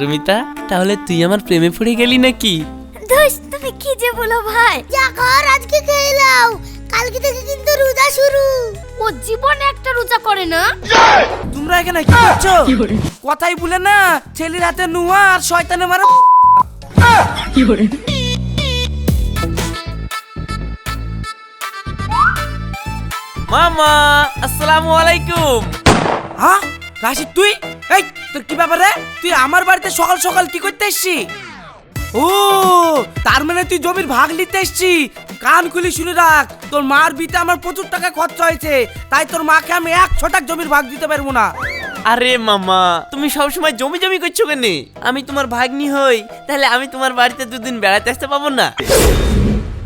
রুমিতা তাহলে তুই আমার প্রেমে পড়ে গেলি নাকি? ধুস তুমি কি যে বলো ভাই? যা কর আজকে খেয়ে নাও। কালকে থেকে কিন্তু রোজা শুরু। ও জীবনে একটা রোজা করে না? তোমরা এখানে কি করছ? কথাই বলে না ছেলের হাতে নুয়া আর শয়তানে মারা মামা আসসালামু আলাইকুম। হ্যাঁ রাশিদ তুই? এই তোর কি ব্যাপার রে? তুই আমার বাড়িতে সকাল সকাল কি করতে এসছি? ও তার মানে তুই জমির ভাগ নিতে এসছি। কান খুলি শুনে রাখ তোর মার বিতে আমার প্রচুর টাকা খরচা হয়েছে। তাই তোর মাকে আমি এক ছটাক জমির ভাগ দিতে পারব না। আরে মামা তুমি সব সময় জমি জমি করছ কেন? আমি তোমার ভাগ্নি হই তাহলে আমি তোমার বাড়িতে দুদিন বেড়াতে আসতে পাবো না?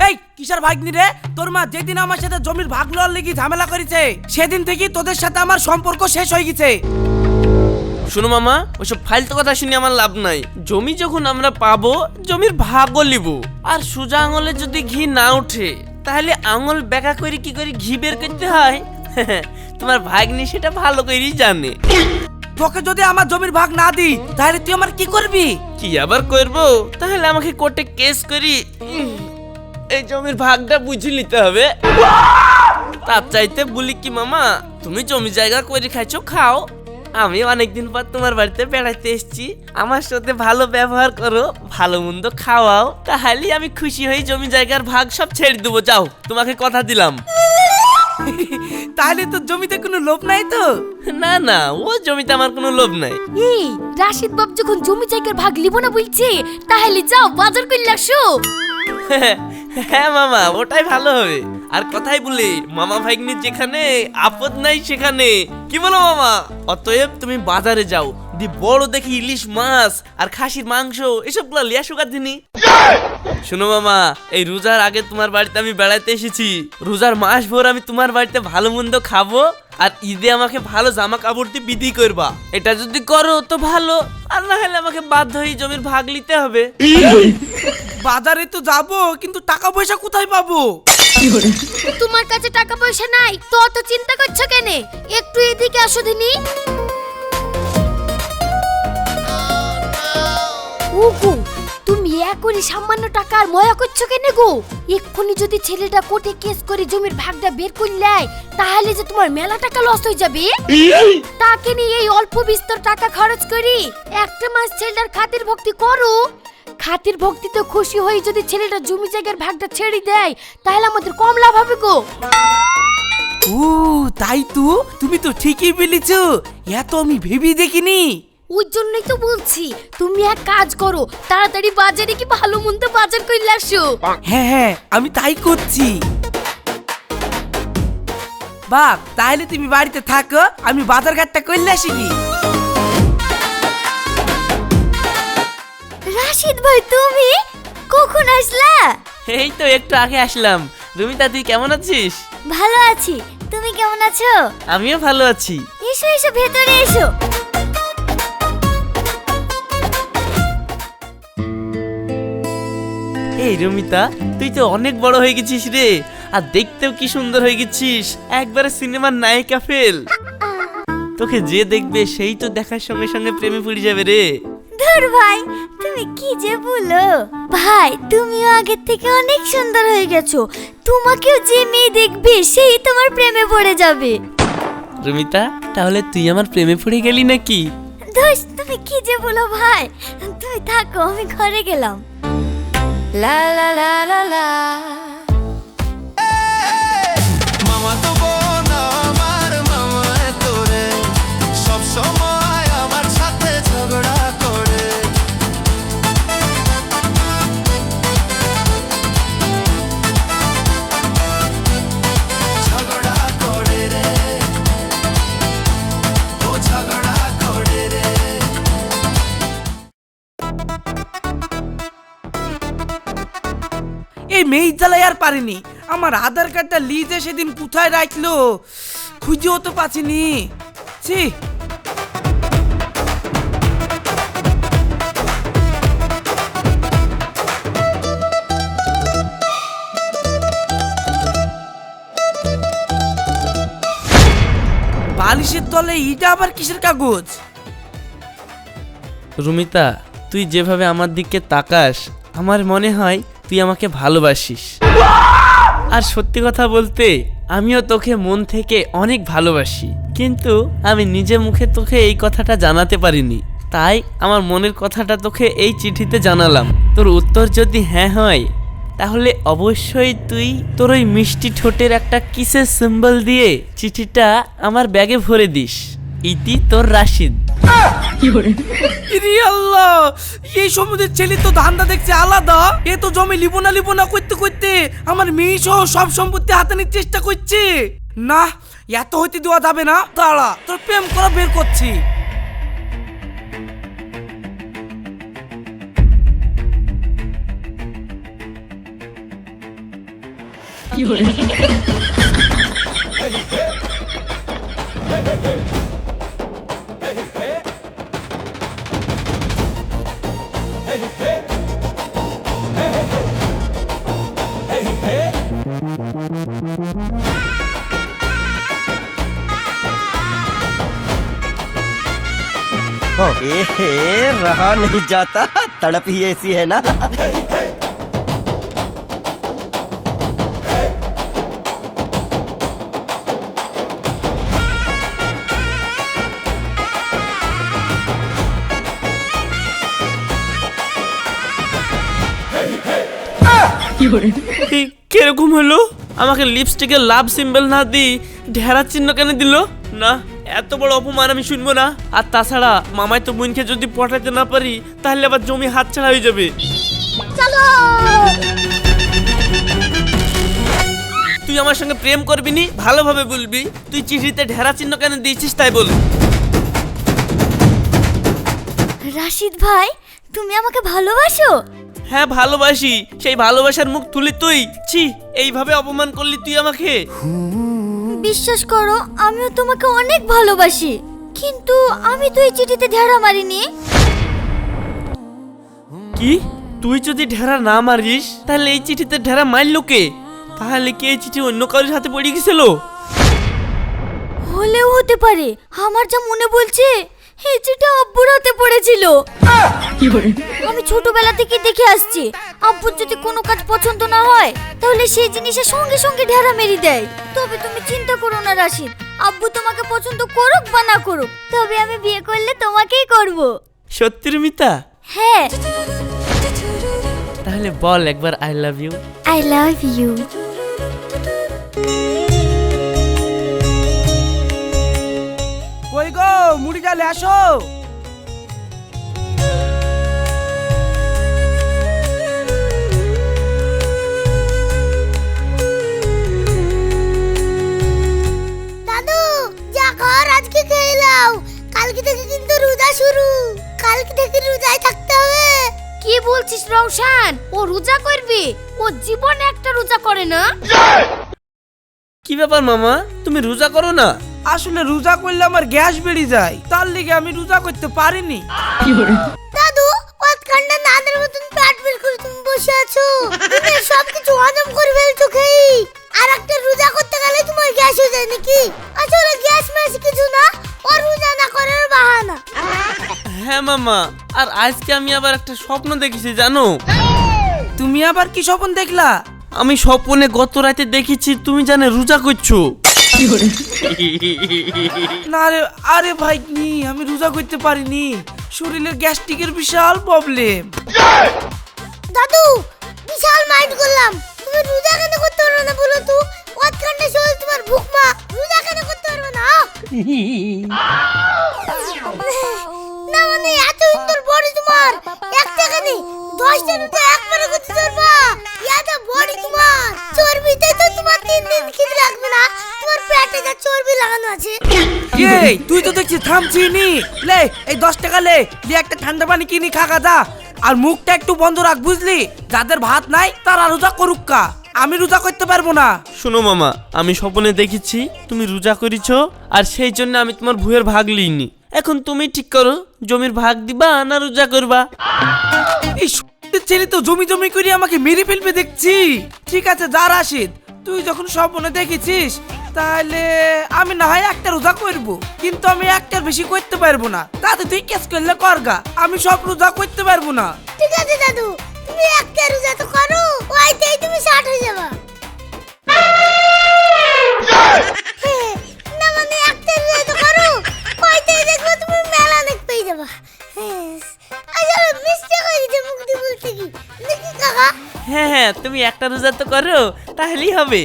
এই কিসের ভাগ্নি রে? তোর মা যেদিন আমার সাথে জমির ভাগ লওয়ার লেগে ঝামেলা করেছে সেদিন থেকে তোদের সাথে আমার সম্পর্ক শেষ হয়ে গেছে। শোনো মামা ওসব ফালতু কথা শুনে আমার লাভ নাই। জমি যখন আমরা পাবো জমির ভাগও লিব। আর সোজা আঙুলে যদি ঘি না ওঠে তাহলে আঙুল বেকা করে কি করে ঘি বের করতে হয়? তোমার ভাগ্নি সেটা ভালো করেই জানে। তোকে যদি আমার জমির ভাগ না দিই তাহলে তুই আমার কি করবি? কি আবার করব? তাহলে আমাকে কোর্টে কেস করি। এই জমির ভাগটা বুঝে নিতে হবে। তার চাইতে বলি কি মামা তুমি জমি জায়গা করে খাইছো খাও। আমি অনেকদিন পর তোমার বাড়িতে বেড়াতে এসেছি। আমার সাথে ভালো ব্যবহার করো ভালো মন্দ খাওয়াও তাহলে আমি খুশি হয়ে জমি জায়গার ভাগ সব ছেড়ে দেবো। যাও তোমাকে কথা দিলাম। তাহলে তো জমিতে কোনো লোভ নাই তো? না না ও জমিতে আমার কোনো লোভ নাই। এই রাশিদ বাবু যখন জমি জায়গার ভাগ লিব না বলছে তাহলে যাও বাজার করলে আসো। হ্যাঁ মামা ওটাই ভালো হবে। আর কথাই বলে, মামা ভাইগনি যেখানে, আপদ নাই সেখানে। কি বলো মামা? অতএব তুমি বাজারে যাও। দি বড় দেখি ইলিশ মাছ আর খাসির মাংস এসবগুলা লিয়া সুগার দিনি। শোনো মামা, এই রোজার আগে তোমার বাড়িতে আমি বেড়াতে এসেছি। রোজার মাস ভোর আমি তোমার বাড়িতে ভালো মন্দ খাব আর ঈদে আমাকে ভালো জামা কাপড় দিয়ে বিধি করবা। এটা যদি করো তো ভালো, আর না হলে আমাকে বাধ্য হয়ে জমির ভাগ নিতে হবে। বাজারে তো যাব, কিন্তু টাকা পয়সা কোথায় পাবো? তোমার কাছে টাকা পয়সা নাই, তো অত চিন্তা করছ কেন? একটু এদিকে আসো দিনি। ওগো তুমি এখনই সামান্য টাকা আর ময়া করছ কেন গো? এক্ষুনি যদি ছেলেটা কোর্টে কেস করে জমির ভাগটা বের করলে তাহলে যে তোমার মেলা টাকা লস হয়ে যাবে? তাকে নিয়ে এই অল্প বিস্তর টাকা খরচ করি একটা মাস ছেলেটার খাতির ভক্তি করো। খাতির ভক্তিতে খুশি হয়ে যদি ছেলেটা জমি জায়গার ভাগটা ছেড়ে দেয় তাহলে আমাদের কম লাভ হবে গো। ও তাই তো? তুমি তো ঠিকই বলেছ। এত আমি ভেবে দেখিনি। ওই জন্যই তো বলছি তুমি এক কাজ করো তাড়াতাড়ি বাজারে কি ভালো মন্দ বাজার করে আসো। হ্যাঁ হ্যাঁ আমি তাই করছি। বাপ তাহলে তুমি বাড়িতে থাকো আমি বাজার ঘাটটা করলে আসি কি? রাশিদ ভাই তুমি কখন আসলা? এই তো একটু আগে আসলাম। রুমিতা তুই কেমন আছিস? ভালো আছি তুমি কেমন আছো? আমিও ভালো আছি। এসো এসো ভেতরে এসো। এই রমিতা তুই তো অনেক বড় হয়ে গেছিস রে। আর দেখতেও কি সুন্দর হয়ে গেছিস। একবারে সিনেমার নায়িকা ফেল। তোকে যে দেখবে সেই তো দেখার সঙ্গে সঙ্গে প্রেমে পড়ে যাবে রে। ধুর ভাই তুমি কি যে বলো। ভাই তুমিও আগের থেকে অনেক সুন্দর হয়ে গেছো। তোমাকেও যে মেয়ে দেখবে সেই তোমার প্রেমে পড়ে যাবে। রমিতা তাহলে তুই আমার প্রেমে পড়ে গেলি নাকি? দোষ তুমি কি যে বলো ভাই। তুমি থাকো আমি ঘরে গেলাম। লা লা লা লা লা পারিনি। আমার আধার কার্ডটা লিজে সেদিন কোথায় রাখল? খুঁজেও তো পাচ্ছিনি। ছি। বালিশের তলে ইটা আবার কিসের কাগজ? রুমিতা, তুই যেভাবে আমার দিকে তাকাস, আমার মনে হয় তুই আমাকে ভালোবাসিস। আর সত্যি কথা বলতে, আমিও তোকে মন থেকে অনেক ভালোবাসি। কিন্তু আমি নিজে মুখে তোকে এই কথাটা জানাতে পারিনি। তাই আমার মনের কথাটা তোকে এই চিঠিতে জানালাম। তোর উত্তর যদি হ্যাঁ হয়, তাহলে অবশ্যই তুই তোর ওই মিষ্টি ঠোঁটের একটা কিসের সিম্বল দিয়ে চিঠিটা আমার ব্যাগে ভরে দিস। ইতি তোর রাশিদ। আল্লাহ এই সমুদ্রের ছেলে তো ধান্দা দেখছে আলাদা। এ তো জমি লিবো না লিবো না করতে করতে আমার মেয়ে সহ সব সম্পত্তি হাতে নিতে চেষ্টা করছে। না এত হইতে দেওয়া যাবে না। দাঁড়া তোর প্রেম করা বের করছি। ए रहा नहीं जाता तड़प ही ऐसी है ना এই কিরকম হলো আমাকে লিপস্টিকে লাভ সিম্বল না দি ঢেরা চিহ্ন কেন দিল না এত বড় অপমান আমি শুনব না। আর তাছাড়া মামাই তো বোনকে যদি পটাতে না পারি তাহলে আবার জমি হাত ছাড়া হয়ে যাবে। চলো! তুই আমার সঙ্গে প্রেম করবি নি? ভালোভাবে বলবি। তুই চিঠিতে ঢেরা চিহ্ন কেন দিয়েছিস তাই বল। রাশিদ ভাই তুমি আমাকে ভালোবাসো? হ্যাঁ ভালোবাসি। সেই ভালোবাসার মুখ তুলি তুই। ছি এইভাবে অপমান করলি তুই আমাকে। বিশ্বাস করো আমিও তোমাকে অনেক ভালোবাসি। কিন্তু আমি তো এই চিঠিতে ঢেড়া মারিনি। কি? তুই যদি ঢেরা না মারিস তাহলে এই চিঠিতে ঢেরা মারল কে? তাহলে কি এই চিঠি অন্য কারোর হাতে পড়ে গেছিল? হলেও হতে পারে আমার যা মনে বলছে এই চিঠি আব্বুর হাতে পড়েছিল। আমি ছোটবেলা থেকে দেখে আসছি আব্বুর যদি কোনো কাজ পছন্দ না হয় তাহলে সেই জিনিসের সঙ্গে সঙ্গে ঢেরা মেরে দেয়। তবে তুমি চিন্তা করো না রাশিদ। আব্বু তোমাকে পছন্দ করুক বা না করুক তবে আমি বিয়ে করলে তোমাকেই করব। সত্যি মিতা হ্যাঁ। তাহলে বল একবার I love you I love you কই গো? মুড়ি জালে আসো। দাদু যা ঘর আজকে খেয়ে নাও। কালকে থেকে কিন্তু রোজা শুরু। কালকে থেকে রোজায় থাকতে হবে। কি বলছিস রওশান? ও রোজা করবে? ও জীবনে একটা রোজা করে না? কি ব্যাপার মামা? তুমি রোজা করো না? আসলে রোজা করলে আমার গ্যাস বেড়ে যায়। তার লিগে আমি রোজা করতে পারিনি। দাদু অতখান্ডা নাদের মতন পেট বের করে তুমি বসে আছো? তুমি সব কিছু হজম করে ফেলছো খেয়ে আর একটা রোজা করতে গেলে তোমার গ্যাস হয়ে যায় নাকি? আসলে গ্যাস ম্যাস কিছু না ও রোজা না করার বাহানা। হ্যাঁ মামা আর আজকে আমি আবার একটা স্বপ্ন দেখেছি জানো? তুমি আবার কি স্বপ্ন দেখলা? আমি স্বপ্নে গত রাতে দেখেছি তুমি জানে রোজা করছ। না রে আরে ভাই নি আমি রোজা করতে পারিনি। শরীরের গ্যাস্ট্রিকের বিশাল প্রবলেম দাদু বিশাল মাইন্ড করলাম। তুমি রোজা কেন করতে পারবে না বলো তো? অতখান্ডা শরীর তোমার ভুক মা রোজা কেন করতে পারবে না? না মানে এত সুন্দর বডি তোমার। এক টাকা নেই দশটা একবারে করতে বডি তোমার। চর্বিতে তো তোমার তিন দিন খিদে লাগবে না। তোমার পেটে যা চর্বি লাগানো আছে। এই তুই তো দেখছি থামছি নি। লে এই দশ টাকা লে লে একটা ঠান্ডা পানি কিনি খা যা। আর মুখটা একটু বন্ধ রাখ বুঝলি? যাদের ভাত নাই তারা রোজা করুক কা। আমি রোজা করতে পারব না। শোনো মামা আমি স্বপ্নে দেখেছি তুমি রোজা করেছ আর সেই জন্য আমি তোমার ভুয়ের ভাগ লিইনি। এখন তুমি ঠিক করো জমির ভাগ দিবা না রোজা করবা। এই ছেলে তো জমি জমি করে আমাকে মেরে ফেলবে দেখছি। ঠিক আছে, যা রাশিদ, তুই যখন স্বপ্নে দেখেছিস, তাহলে আমি না হয় একটা রোজা করব। কিন্তু আমি একটার বেশি করতে পারব না। তাতে তুই কেস করলে করগা আমি সব রোজা করতে পারব না। ঠিক আছে দাদু, তুমি একটা রোজা তো করো ওইতেই তুমি ষাট হয়ে যাবা। না মানে একটা রোজা তো করো ওইতেই দেখবে তুমি মেলা দেখ পেয়ে যাবা হয়ে হ্যাঁ তুমি একটা রোজা তো করো, তাহলেই হবে।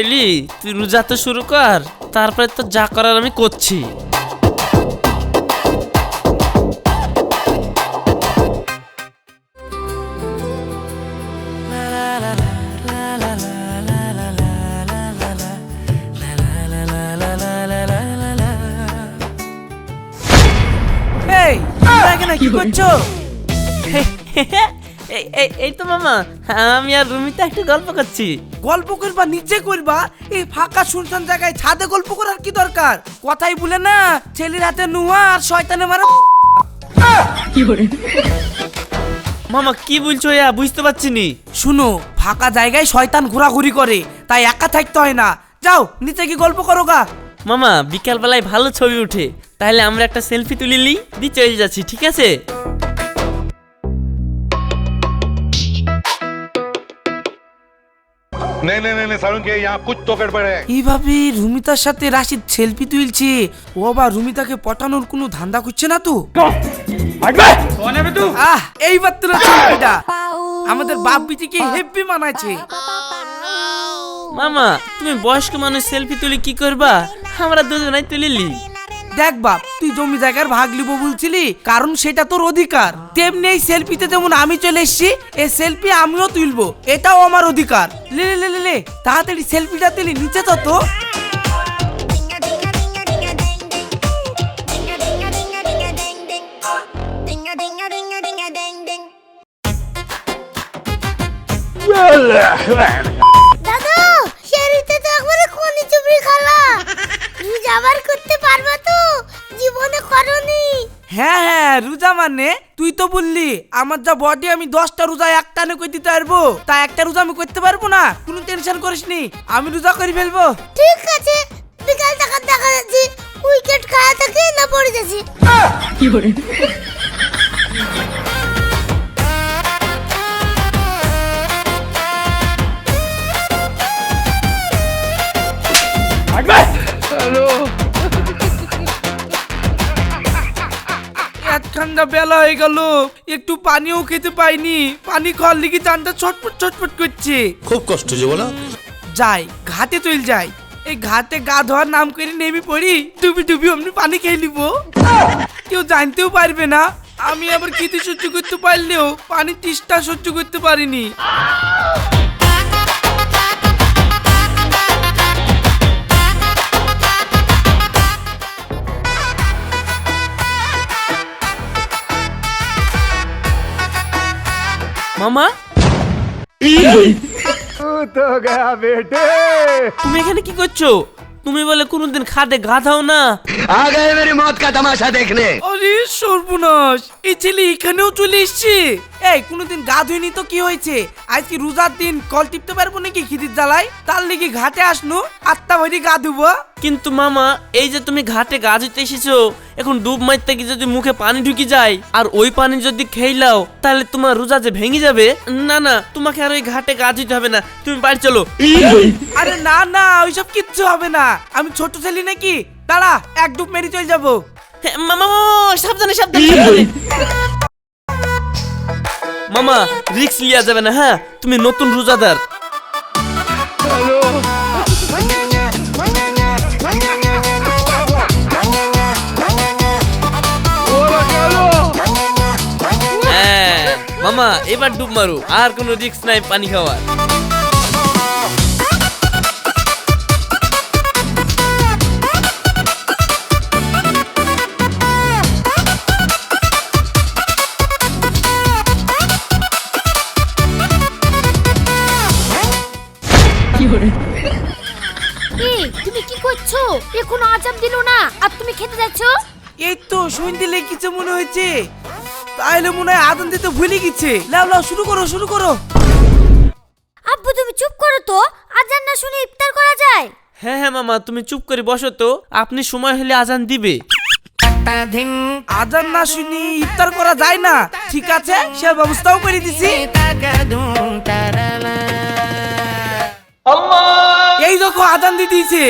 এলি, তুই রোজা তো শুরু কর, তারপরে তো যা করার আমি করছি। করছ? এই তো মামা আমি আর রুমিতে একটু গল্প করছি। গল্প করবা নিচে করবা? এই ফাঁকা শুনশান জায়গায় ছাদে গল্প করার কি দরকার? কথাই বলে না ছেলের হাতে নুয়া আর শয়তানে মারা মামা কি বলছো ইয়া বুঝতে পারছি নি। শুনো ফাঁকা জায়গায় শয়তান ঘোরাঘুরি করে তাই একা থাকতে হয় না। যাও নিচে কি গল্প করো গা। মামা বিকাল বেলায় ভালো ছবি উঠে। তাহলে আমরা একটা সেলফি তুলে নিই দি চলে যাচ্ছি ঠিক আছে नहीं नहीं नहीं नहीं सारुण के यहाँ कुछ तो गड़बड़ है এইভাবে রুমিতার সাথে রাশিদ সেলফি তুলছে ও আবার রুমিতাকে পটানোর কোনো ধান্দা করছে না তো আহ এইবার তোরা সেলফিটা আমাদের বাপ বিটিকে হেব্বি মানাচ্ছে মামা তুমি বয়স্ক মানুষ সেলফি তুলে কি করবা আমরা দুজনাই তুলিলি দেখ বাপ তুই জমি জায়গার ভাগ লিব বলছিলি কারণ সেটা তোর অধিকার তেমনি এই সেলফিতে যেমন আমি চলে এসেছি এই সেলফি আমিও তুলবো এটাও আমার অধিকার লে লে লে লে তাড়াতাড়ি সেলফিটা তুলি নিচে তো তো দাদু শেরিতে তো একবারে কোনি চুবড়ি খালা যাবার করতে পারবা তো? জীবনে করনি। হ্যাঁ হ্যাঁ রোজা মানে? তুই তো বললি আমার যা বডি আমি দশটা রোজা একটানে করে দিতে পারব। তা একটা রোজা আমি করতে পারব না? কোনো টেনশন করিস নি আমি রোজা করে ফেলব। ঠিক আছে বিকাল টাকা দেখা যাচ্ছে উইকেট খায়া থেকে না পড়ে যাচ্ছে। এক ঠান্ডা বেলা হয়ে গেল। একটু পানিও খেতে পাইনি। পানি খাওয়ার লিগে চানটা ছটপট ছটপট করছে। খুব কষ্ট যে বলো। যাই ঘাটে চল যাই। এই ঘাটে গা ধোয়ার নাম করে নেমে পড়ি ডুবি ডুবি অমনি পানি খেয়ে নিব। কেউ জানতেও পারবে না আমি আবার খেতে সহ্য করতে পারলেও পানি তৃষ্ণা সহ্য করতে পারিনি। মামা? তুমি এখানে কি করছ? তুমি বলে কোনোদিন খাদে গাধাও না। আগে গয়ে মেরি মত কা তামাশা দেখনে। আরে সর্বনাশ এই ছেলে এখানেও চলে এসেছি। এই কোনোদিন গা ধুইনি তো কি হয়েছে? আজকে রোজার দিন কল টিপতে পারব নাকি খিদির জ্বালাই তার লেগে ঘাটে আসনু আত্মা ভরি গা ধুবো। কিন্তু মামা এই যে তুমি ঘাটে গা ধুতে এসেছ এখন ডুব মারতে গিয়ে যদি মুখে পানি ঢুকে যায় আর ওই পানি যদি খেইলাও তাহলে তোমার রোজা যে ভেঙে যাবে? না না তোমাকে আর ওই ঘাটে গা ধুতে হবে না তুমি বাড়ি চলো। আরে না না ওইসব কিচ্ছু হবে না। আমি ছোট ছেলে নাকি? দাঁড়া এক ডুব মেরে চলে যাব। হ্যাঁ, মামা সাবধানে সাবধানে। মামা, রিক্স লিয়া যাবে না হ্যাঁ? তুমি নতুন রোজাদার। হ্যাঁ মামা, এবার ডুব মারু, আর কোনো রিক্স নাই পানি খাওয়ার। এখনও আজাম দিলো না। আর তুমি খেতে যাচ্ছো? এই তো সন্ধে লেগেছে মনে হয়েছে। তাহলে মনে হয় আদান দিতে ভুলে গেছে। লাও লাও শুরু করো শুরু করো। আব্বু তুমি চুপ করো তো। আজান না শুনে ইফতার করা যায়? হ্যাঁ হ্যাঁ মামা তুমি চুপ করে বসো তো। আপনি সময় হলে আজান দিবে। আজান না শুনি ইফতার করা যায় না। ঠিক আছে সে ব্যবস্থাও করে দিছি। এই দেখো আজান দিয়ে দিয়েছে।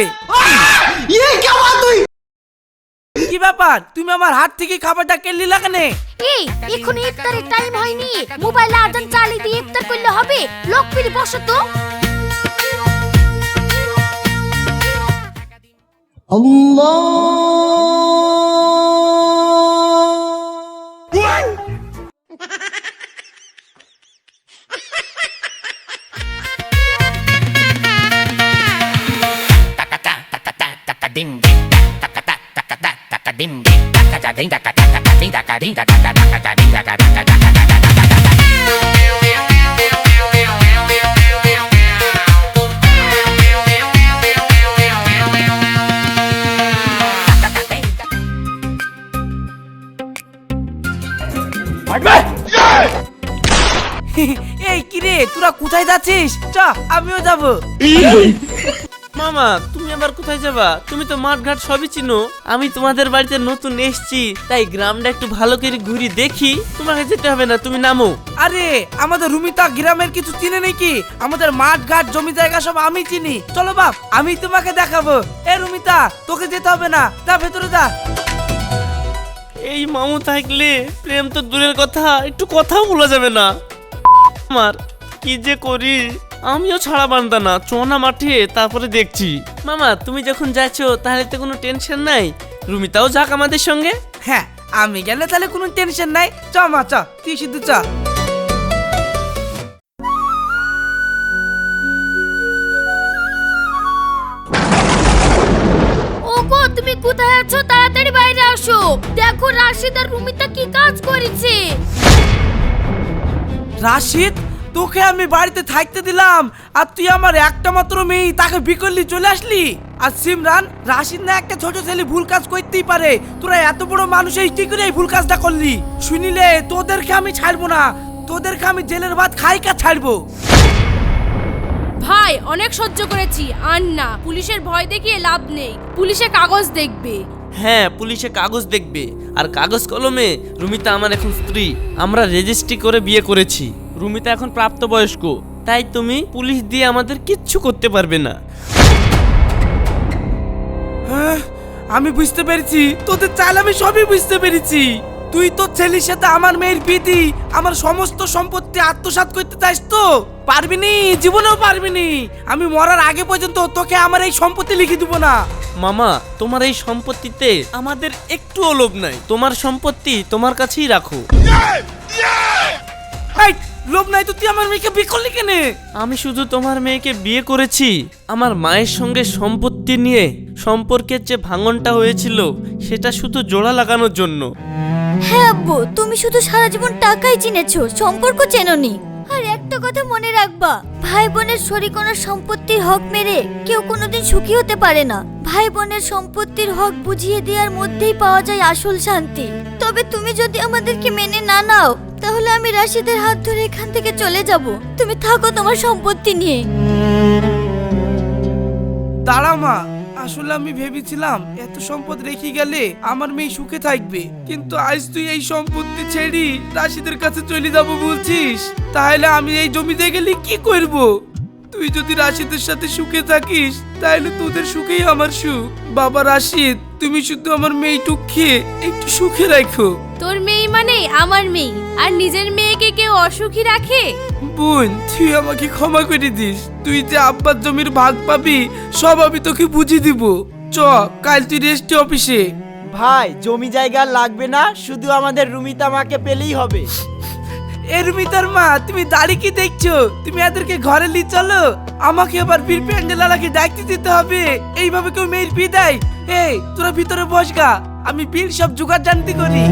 কি ব্যাপার? তুমি আমার হাত থেকে খাবারটা কেলি লাগানে এই এখন ইফতারের টাইম হয়নি। মোবাইলে আজান চালিয়ে দিয়ে ইফতার করলে হবে? লোক ফিরে বসো তো। এই কোথায় যাচ্ছিস? চ আমিও যাব। মামা তুমি আবার কোথায় যাবা? তুমি তো মাঠ ঘাট সবই চিনো। আমি তোমাদের বাড়িতে নতুন এসছি তাই গ্রামটা একটু ভালো করে ঘুরি দেখি। তোমাকে যেতে হবে না তুমি নামো। আরে আমাদের রুমিতা গ্রামের কিছু চিনে নাকি? আমাদের মাঠ ঘাট জমি জায়গা সব আমি চিনি। চলো বাপ আমি তোমাকে দেখাবো। এ রুমিতা তোকে যেতে হবে না। যা ভেতরে যা। এই মামু থাকলে প্রেম তো দূরের কথা একটু কথাও বলা যাবে না। আমার কি যে করি? আমিও ছাড়া বান্ধা না চোনা মাঠে তারপরে দেখছি। মামা তুমি যখন যাচ্ছ তাহলে তো কোনো টেনশন নাই। রুমিতাও যাক আমাদের সঙ্গে। হ্যাঁ আমি গেলে তাহলে কোনো টেনশন নাই। চ মা চ তুই শুধু চ। ওগো তুমি কোথায় আছো? তাড়াতাড়ি বাইরে আসো। দেখো রাশিদ আর রুমিতা কি কাজ করেছে। রাশিদ? তোকে আমি বাড়িতে থাকতে দিলাম আর তুই আমার একটা মাত্র মেয়ে তাকে বিকল্লি চলে আসলি। আর সিমরান রাশিদ না একটা ছোট ছেলে ভুল কাজ করতেই পারে। তোরা এত বড় মানুষ এই কি করে এই ভুল কাজটা করলি? শুনিলে তোদেরকে আমি ছাড়বো না। তোদেরকে আমি জেলের ভাত খাই কা ছাড়বো। ভাই অনেক সহ্য করেছি। আর না পুলিশের ভয় দেখিয়ে লাভ নেই। পুলিশে কাগজ দেখবে। হ্যাঁ পুলিশে কাগজ দেখবে। আর কাগজ কলমে রুমিতা আমার এখন স্ত্রী। আমরা রেজিস্ট্রি করে বিয়ে করেছি। রুমিতা এখন প্রাপ্তবয়স্ক। তাই তুমি পুলিশ দিয়ে আমাদের কিচ্ছু করতে পারবে না। হ্যাঁ আমি বুঝতে পেরেছি। তোদের চাল আমি সবই বুঝতে পেরেছি। তুই তো ছেলের সাথে আমার মেয়ের বিধি আমার সমস্ত সম্পত্তি আত্মসাৎ করতে চাস তো? পারবি নি? জীবনেও পারবি নি? আমি মরার আগে পর্যন্ত তোকে আমার এই সম্পত্তি লিখে দিব না। মামা তোমার এই সম্পত্তিতে আমাদের একটু লোভ নাই। তোমার সম্পত্তি তোমার কাছেই রাখো। লোভ নাই তো তুই আমার মেয়েকে বিয়ে করলি কেনে? আমি শুধু তোমার মেয়েকে বিয়ে করেছি। আমার মায়ের সঙ্গে সম্পত্তি নিয়ে সম্পর্কের যে ভাঙনটা হয়েছিল সেটা শুধু জোড়া লাগানোর জন্য। হ্যাঁ আব্বু তুমি শুধু সারা জীবন টাকাই চিনেছো সম্পর্ক চেননি। আর একটা কথা মনে রাখবা ভাই বোনের শরিকোনার সম্পত্তির হক মেরে কেউ কোনোদিন সুখী হতে পারে না। ভাই বোনের সম্পত্তির হক বুঝিয়ে দেওয়ার মধ্যেই পাওয়া যায় আসল শান্তি। তবে তুমি যদি আমাদেরকে মেনে না নাও তাহলে আমি রাশিদের হাত ধরে এখান থেকে চলে যাব। তুমি থাকো তোমার সম্পত্তি নিয়ে। দাঁড়া মা, আসলে আমি ভেবেছিলাম এত সম্পদ রেখে গেলে আমার মেয়ে সুখে থাকবে। কিন্তু আজ তুই এই সম্পত্তি ছেড়ি রাশিদের কাছে চলে যাব বলছিস। তাহলে আমি এই জমিতে গেলে কি করব? তুই যদি রাশিদের সাথে সুখে থাকিস, তাহলে তোদের সুখেই আমার সুখ। বাবা রাশিদ তুমি শুধু আমার মেয়েটুককে একটু সুখে রাখো। তোর মেয়ে মানে আমার মেয়ে আর নিজের মেয়েকে কেউ অসুখী রাখে? বোন তুই আমাকে ক্ষমা করে দিস। তুই যে আব্বার জমির ভাগ পাবি সব আমি তোকে বুঝিয়ে দিব। চ কাল তুই রেস্টি অফিসে। ভাই জমি জায়গা লাগবে না শুধু আমাদের রুমিতা মাকে পেলেই হবে। এ রুমিতার মা, তুমি দাড়ি কি দেখছ? তুমি এদেরকে ঘরে নিয়ে চলো। আমাকে আবার বীর প্যান্ডেলালাকে ডাকতে দিতে হবে। এইভাবে কেউ মেয়ের বিদায়। দেয় এই, তোরা ভিতরে বস গা। আমি বীর সব জোগাড় জানতে করি।